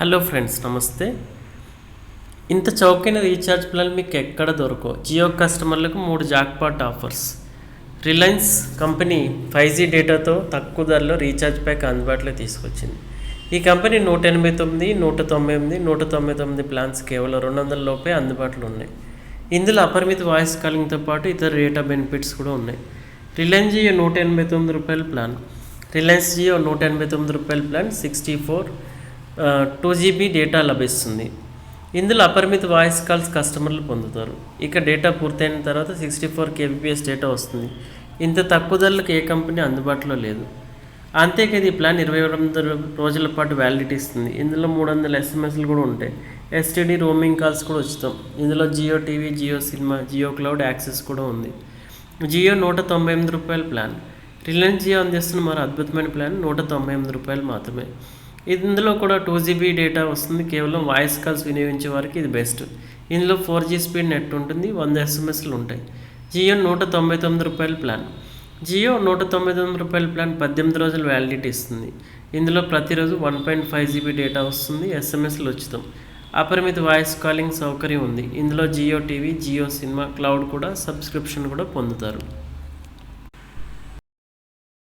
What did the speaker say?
Hello friends నమస్తే. ఇంత చౌకైన రీఛార్జ్ ప్లాన్ మీకు ఎక్కడ దొరకవు. జియో కస్టమర్లకు మూడు jackpot offers Reliance company five G డేటాతో తక్కువ ధరలో రీఛార్జ్ ప్యాక్ అందుబాటులో తీసుకొచ్చింది. ఈ కంపెనీ నూట ఎనభై తొమ్మిది నూట తొంభై ఎనిమిది నూట తొంభై తొమ్మిది ప్లాన్స్ కేవలం రెండు వందల లోపే అందుబాటులో ఉన్నాయి. ఇందులో అపరిమిత వాయిస్ కాలింగ్తో పాటు ఇతర డేటా బెనిఫిట్స్ కూడా ఉన్నాయి. రిలయన్స్ జియో నూట ఎనభై తొమ్మిది రూపాయల ప్లాన్ రిలయన్స్ జియో నూట ఎనభై తొమ్మిది రూపాయల plan sixty four two GB data లభిస్తుంది. ఇందులో అపరిమిత వాయిస్ కాల్స్ కస్టమర్లు పొందుతారు. ఇక డేటా పూర్తయిన తర్వాత సిక్స్టీ ఫోర్ కేబీపీఎస్ డేటా వస్తుంది. ఇంత తక్కువ ధరలకు ఏ కంపెనీ అందుబాటులో లేదు. అంతేకాదు ఈ ప్లాన్ ఇరవై ఎనిమిది రోజుల పాటు వ్యాలిడిటీ ఇస్తుంది. ఇందులో మూడు వందల ఎస్ఎంఎస్లు కూడా ఉంటాయి. ఎస్టీడీ రోమింగ్ కాల్స్ కూడా ఉచితం. ఇందులో Jio TV Jio cinema Jio cloud access కూడా ఉంది. జియో నూట తొంభై ఎనిమిది రూపాయల ప్లాన్. రిలయన్స్ జియో అందిస్తున్న మరో అద్భుతమైన ప్లాన్ నూట తొంభై ఎనిమిది రూపాయలు మాత్రమే. ఇందులో కూడా టూ జీబీ డేటా వస్తుంది. కేవలం వాయిస్ కాల్స్ వినియోగించే వారికి ఇది బెస్ట్ ఇందులో ఫోర్ జీ స్పీడ్ నెట్ ఉంటుంది. వంద ఎస్ఎంఎస్లు ఉంటాయి. జియో నూట తొంభై తొమ్మిది రూపాయల ప్లాన్ జియో నూట తొంభై తొమ్మిది రూపాయల ప్లాన్ పద్దెనిమిది రోజుల వ్యాలిడిటీ ఇస్తుంది. ఇందులో ప్రతిరోజు one point five GB data వస్తుంది. ఎస్ఎంఎస్లు ఉచితం. అపరిమిత వాయిస్ కాలింగ్ సౌకర్యం ఉంది. ఇందులో Jio TV Jio cinema cloud కూడా సబ్స్క్రిప్షన్ కూడా పొందుతారు.